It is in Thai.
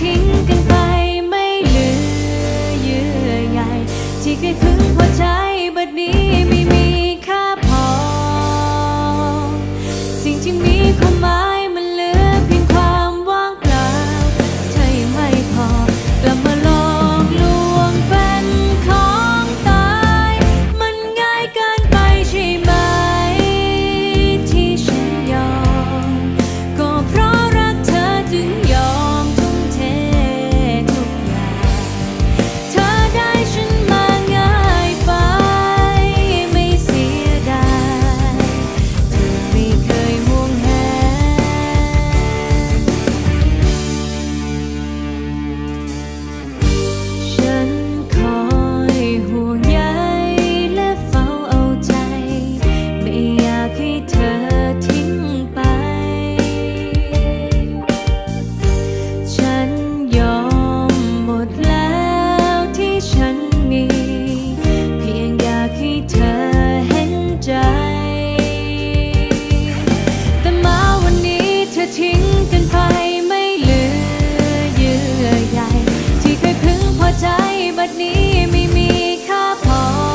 ทิ้งกันไปไม่เหลือเยื่อใยที่เคยพึงพอใจบัดนี้ไม่มีค่าพอ สิ่งที่มี จะทิ้งกันไปไม่เหลือเยื่อใยที่เคยพึงพอใจบัดนี้ไม่มีค่าพอ